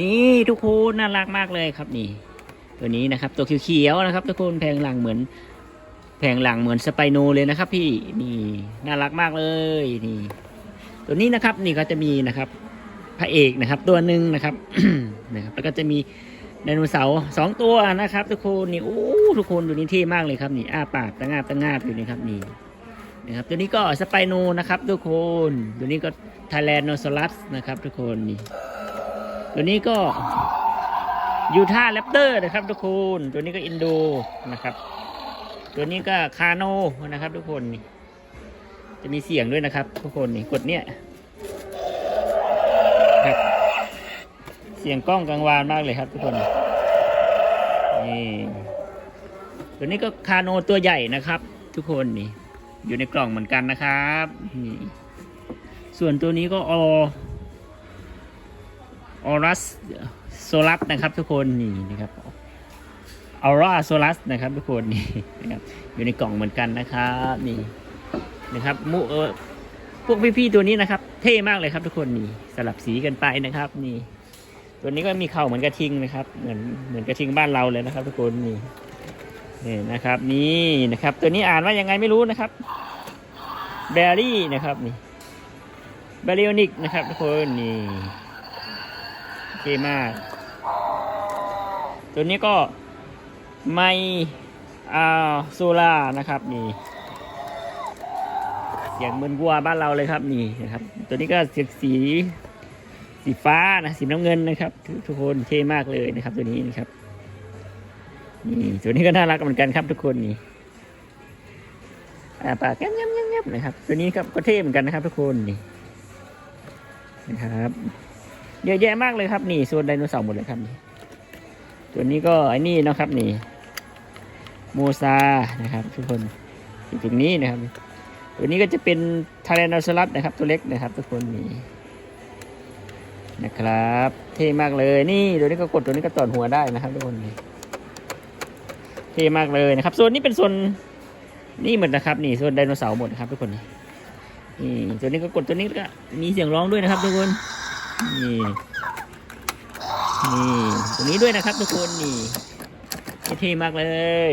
นี่ทุกคนน่ารักมากเลยครับนี่ ตัวนี้นะครับ ตัวเขียวๆนะครับ ทุกคนแผงหลังเหมือนแผงหลังเหมือนสไปโนเลยนะครับ พี่นี่น่ารักมากเลยนี่ ตัวนี้นะครับนี่ก็จะมีนะครับ พระเอกนะครับ ตัวหนึ่งนะครับนะครับแล้วก็จะมีไดโนเสาร์สองตัวนะครับ ทุกคนนี่โอ้ทุกคนดูนี่เท่มากเลยครับนี่อ้าปากตะงาบตะงาบอยู่นี่ครับนี่นะครับตัวนี้ก็สไปโนนะครับ ทุกคน ตัวนี้ก็ไทแลนโนซอรัสนะครับ ทุกคนนี่ ตัวนี้ก็ยูท่าแรปเตอร์นะครับทุกคน ตัวนี้ก็อินโดนะครับ ตัวนี้ก็คาโนนะครับ ทุกคนนี่จะมีเสียงด้วยนะครับ ทุกคนนี่กดเนี่ยครับเสียงกล้องกังวานมากเลยครับ ทุกคนนี่ตัวนี้ก็คาโนตัวใหญ่นะครับ ทุกคนนี่อยู่ในกล่องเหมือนกันนะครับนี่ส่วนตัวนี้ก็อ ออรัสโซลัสนะครับทุกคนนี่นะครับออร่าโซลัสนะครับทุกคนนี่นะครับอยู่ในกล่องเหมือนกันนะครับนี่นะครับมุเออพวกพี่ๆตัวนี้นะครับ เท่มากเลยครับทุกคนนี่สลับสีกันไปนะครับ นี่ ตัวนี้ก็มีเข่าเหมือนกระทิงนะครับ เหมือนเหมือนกระทิงบ้านเราเลยนะครับ ทุกคนนี่นี่นะครับ นี่นะครับ ตัวนี้อ่านว่ายังไงไม่รู้นะครับเบลลี่นะครับนี่เบลิโอนิกนะครับทุกคนนี่ เคมาก ตัวนี้ก็ไมอาโซล่านะครับนี่เสียงเหมือนวัวบ้านเราเลยครับนี่นะครับ ตัวนี้ก็เสียงสีสีฟ้านะสีน้ำเงินนะครับ ทุกคนเท่มากเลยนะครับ ตัวนี้นะครับนี่ตัวนี้ก็น่ารักเหมือนกันครับทุกคนนี่อ่าปากแง้มแง้มแง้มแง้มนะครับ ตัวนี้ครับก็เท่เหมือนกันนะครับ ทุกคนนี่นะครับ เยอะแยะมากเลยครับนี่ส่วนไดโนเสาร์หมดเลยครับนี่ตัวนี้ก็ไอ้นี่นะครับนี่โมซานะครับทุกคนอยู่ตรงนี้นะครับ ตัวนี้ก็จะเป็นทาร์เรนอสลัสนะครับ ตัวเล็กนะครับ ทุกคนนี่นะครับ เท่มากเลยนี่ตัวนี้ก็กดตัวนี้ก็ต่อหัวได้นะครับทุกคนนี่เท่มากเลยนะครับส่วนนี้เป็นส่วนนี่หมดนะครับ นี่ส่วนไดโนเสาร์หมดนะครับ ทุกคนนี่ตัวนี้ก็กดตัวนี้ก็มีเสียงร้องด้วยนะครับ ทุกคน นี่นี่ตรงนี้ด้วยนะครับทุกคนนี่เท่มากเลย